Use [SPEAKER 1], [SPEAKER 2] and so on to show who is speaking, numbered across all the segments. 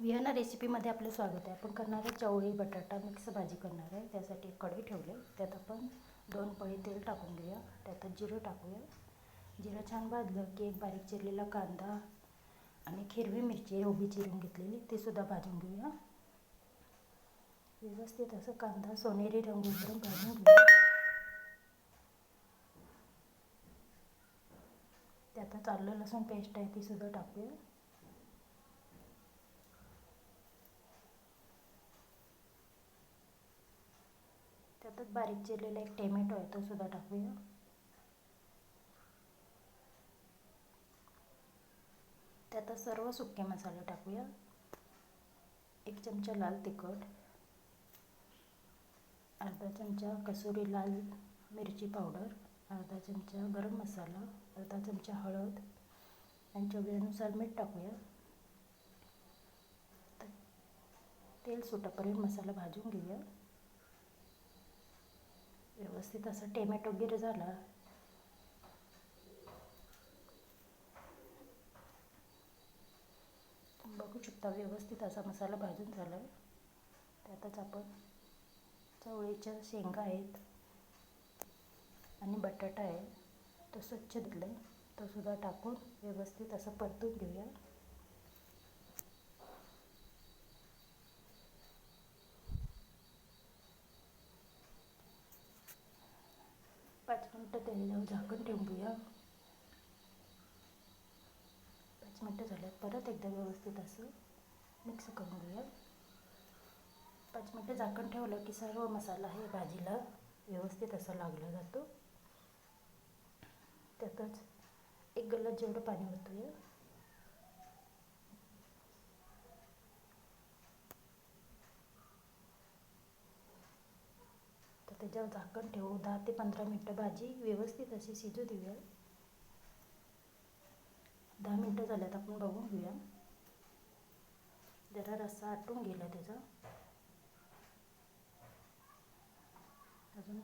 [SPEAKER 1] विहाना रेसिपीमध्ये आपलं स्वागत आहे. आपण करणार आहे चवळी बटाटा मिक्स भाजी करणार आहे. त्यासाठी एक कढई ठेवली आहे. त्यात आपण दोन पळी तेल टाकून घेऊया. त्यात जिरं टाकूया. जिरं छान भाजलं की एक बारीक चिरलेला कांदा आणि हिरवी मिरची उभी चिरून घेतलेली. ती सुद्धा भाजून घेऊया. व्यवस्थित असं कांदा सोनेरी रंग उतरून भाजून घेऊया. त्यात आलं लसूण पेस्ट आहे ती सुद्धा टाकूया. त्यातच बारीक चिरलेला एक टेमॅटो आहे तो सुद्धा टाकूया. त्यातच सर्व सुके मसाले टाकूया. एक चमचा लाल तिखट अर्धा चमचा कसुरी लाल मिरची पावडर अर्धा चमचा गरम मसाला अर्धा चमचा हळद आणि चवीनुसार मीठ टाकूया. तेल सुटापर्यंत मसाला भाजून घेऊया. व्यवस्थित असं टेमॅटो गिर झाला. बघू शकता व्यवस्थित असा मसाला भाजून झाला आहे त्यातच आपण चवळीच्या शेंगा आहेत आणि बटाटा आहे. तो स्वच्छ धुतला आहे तो सुद्धा टाकून व्यवस्थित असं परतून घेऊया पाच मिनटं त्याच्यावर झाकण ठेवून घेऊया पाच मिनटं झाल्यात परत एकदा व्यवस्थित असं मिक्स करून घेऊया. पाच मिनटं झाकण ठेवलं की सर्व मसाला हे भाजीला व्यवस्थित असा लागला जातो. त्यातच एक गल्ला जेवढं पाणी ओतूया. त्याच्यावर झाकण ठेवू दहा ते पंधरा मिनटं भाजी व्यवस्थित अशी शिजू देऊया. दहा मिनटं झाल्यात आपण बघून घेऊया. जरा रस्सा आटून गेला त्याचा. अजून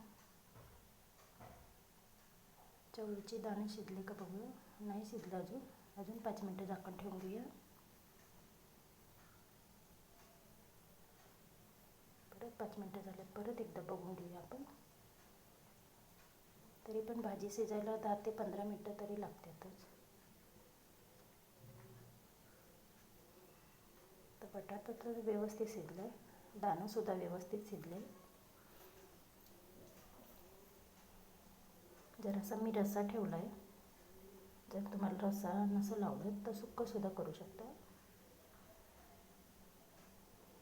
[SPEAKER 1] चवळीचे दाणे शिजले का बघूया. नाही शिजलं अजून. अजून पाच मिनटं झाकण ठेवून घेऊया परत पाच मिनटं झाल्यात परत एकदा बघून घेऊया आपण. तरी पण भाजी शिजायला दहा ते पंधरा मिनटं तरी लागतातच. तर बटाटा तर व्यवस्थित शिजलं आहे दाणंसुद्धा व्यवस्थित शिजले जरासा मी रस्सा ठेवला आहे जर तुम्हाला रस्सा नसं लावलं तर सुक्कंसुद्धा करू शकता.